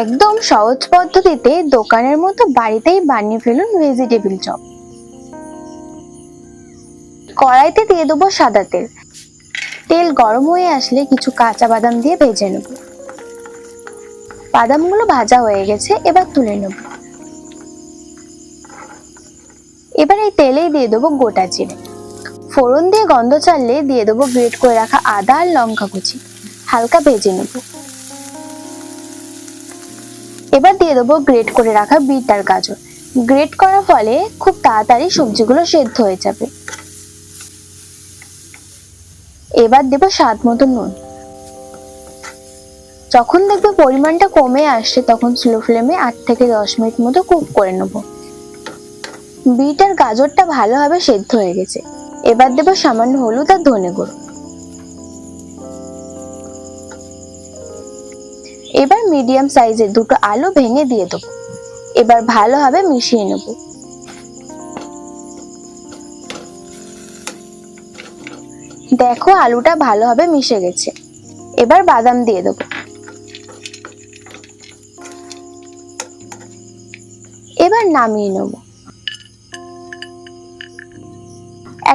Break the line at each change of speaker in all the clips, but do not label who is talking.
একদম সহজ পদ্ধতিতে দোকানের মতো বাড়িতেই বানিয়ে ফেলুন ভেজিটেবিল চপ। কড়াইতে দিয়ে দেবো সাদা তেল। তেল গরম হয়ে আসলে কিছু কাঁচা বাদাম দিয়ে ভেজে নেব। বাদামগুলো ভাজা হয়ে গেছে, এবার তুলে নেব। এবার এই তেলেই দিয়ে দেবো গোটা জিরে। ফোড়ন দিয়ে গন্ধ ছাড়লে দিয়ে দেবো গ্রেট করে রাখা আদা আর লঙ্কা কুচি। হালকা ভেজে নেব। এবার দিয়ে দেবো গ্রেট করে রাখা বিট আর গাজর। গ্রেট করার ফলে খুব তাড়াতাড়ি সবজিগুলো সেদ্ধ হয়ে যাবে। এবার দেবো স্বাদ মতো নুন। যখন দেখবে পরিমাণটা কমে আসছে, তখন স্লো ফ্লেমে আট থেকে দশ মিনিট মতো কুক করে নেব। বিট আর গাজরটা ভালোভাবে সেদ্ধ হয়ে গেছে। এবার দেবো সামান্য হলুদ আর ধনে গুঁড়ো। এবার মিডিয়াম সাইজের দুটো আলু ভেঙে দিয়ে দেবো। এবার ভালোভাবে মিশিয়ে নেব। দেখো আলুটা ভালোভাবে মিশে গেছে। এবার বাদাম দিয়ে দেবো। এবার নামিয়ে নেব।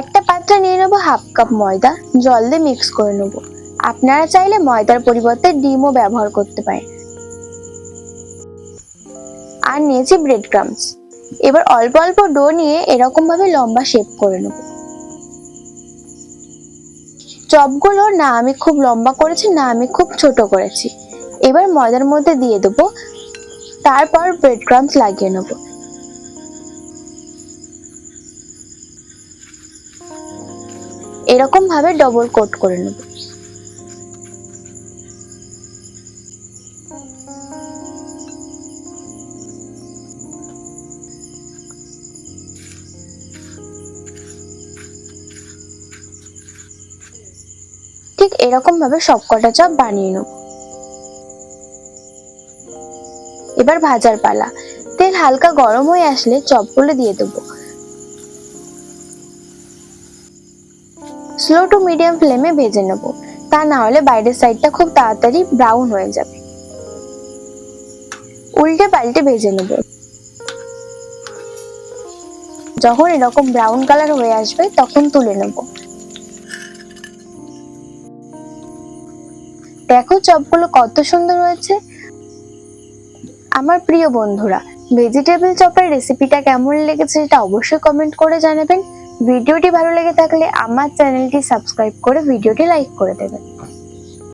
একটা পাত্রে নিয়ে নেব হাফ কাপ ময়দা, জল দিয়ে মিক্স করে নেব। আপনারা চাইলে ময়দার পরিবর্তে ডিমও ব্যবহার করতে পারেন। আর নিয়েছি ব্রেড ক্রামস এবার অল্প অল্প ডো নিয়ে এরকম ভাবে লম্বা শেপ করে নেব। চপগুলো না আমি খুব লম্বা করেছি, না আমি খুব ছোট করেছি। এবার ময়দার মধ্যে দিয়ে দেবো। তারপর ব্রেড ক্রামস লাগিয়ে নেব। এরকম ভাবে ডবল কোট করে নেব। ঠিক এরকম ভাবে সবকটা চপ বানিয়ে নেব। এবার ভাজার পালা। তেল হালকা গরম হয়ে আসলে চপগুলো দিয়ে দেবো। স্লো টু মিডিয়াম ফ্লেমে ভেজে নেব। তা না হলে বাইরের সাইডটা খুব তাড়াতাড়ি ব্রাউন হয়ে যাবে। উল্টে পাল্টে ভেজে নেব। যখন এরকম ব্রাউন কালার হয়ে আসবে, তখন তুলে নেব। দেখো চপগুলো কত সুন্দর হয়েছে। আমার প্রিয় বন্ধুরা ভেজিটেবল চপের রেসিপিটা কেমন লেগেছে সেটা অবশ্যই কমেন্ট করে জানাবেন। ভিডিওটি ভালো লেগে থাকলে আমার চ্যানেলটি সাবস্ক্রাইব করে ভিডিওটি লাইক করে দেবেন।